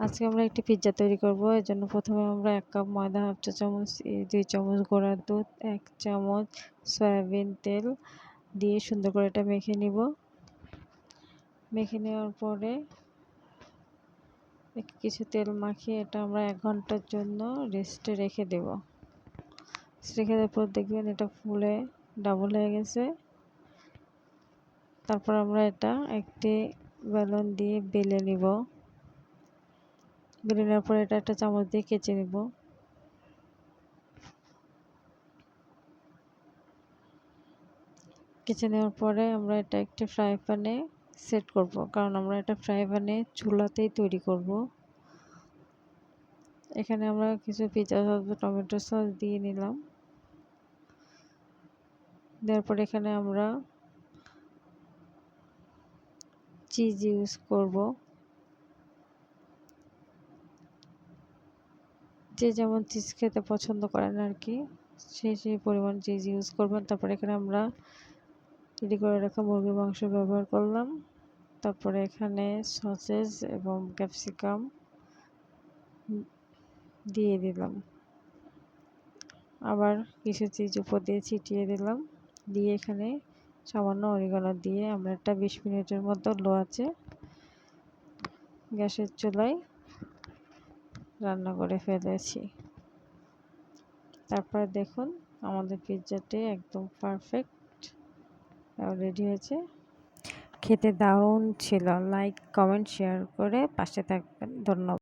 আজকে আমরা একটি পিৎজা তৈরি করব। এর জন্য প্রথমে আমরা এক কাপ ময়দা হাফ চা চামচ দুই চামচ গোড়ার দুধ, এক চামচ সয়াবিন তেল দিয়ে সুন্দর করে এটা মেখে নিব। মেখে নেওয়ার পরে কিছু তেল মাখিয়ে এটা আমরা এক ঘণ্টার জন্য রেস্টে রেখে দেব। রেখে দেওয়ার পর দেখবেন এটা ফুলে ডাবল হয়ে গেছে। তারপর আমরা এটা একটি বেলুন দিয়ে বেলে নিব। বেলে নেওয়ার পর এটা একটা চামচ দিয়ে কেচে নিব। কেচে নেওয়ার পরে আমরা এটা একটি ফ্রাই প্যানে সেট করব, কারণ আমরা এটা ফ্রাই প্যানে চুলাতেই তৈরি করব। এখানে আমরা কিছু পিজা সস টমেটো সস দিয়ে নিলাম। দেওয়ার পর এখানে আমরা চিজ ইউজ করব। যে যেমন চিজ খেতে পছন্দ করেন আর কি সেই সেই পরিমাণ চিজ ইউজ করবেন। তারপর এখানে আমরা রেডি করে রাখা মুরগির মাংস ব্যবহার করলাম। তারপরে এখানে সসেজ এবং ক্যাপসিকাম দিয়ে দিলাম। আবার কিছু চিজ উপর দিয়ে ছিটিয়ে দিলাম। দিয়ে এখানে সামান্য অরিগানো দিয়ে আমরা একটা বিশ মিনিটের মতো লো আছে গ্যাসের চুলায় রান্না করে ফেলেছি। তারপরে দেখুন, আমাদের পিৎজাটি একদম পারফেক্ট রেডি হয়েছে। খেতে দারুণ ছিল। লাইক কমেন্ট শেয়ার করে পাশে থাকবেন। ধন্যবাদ।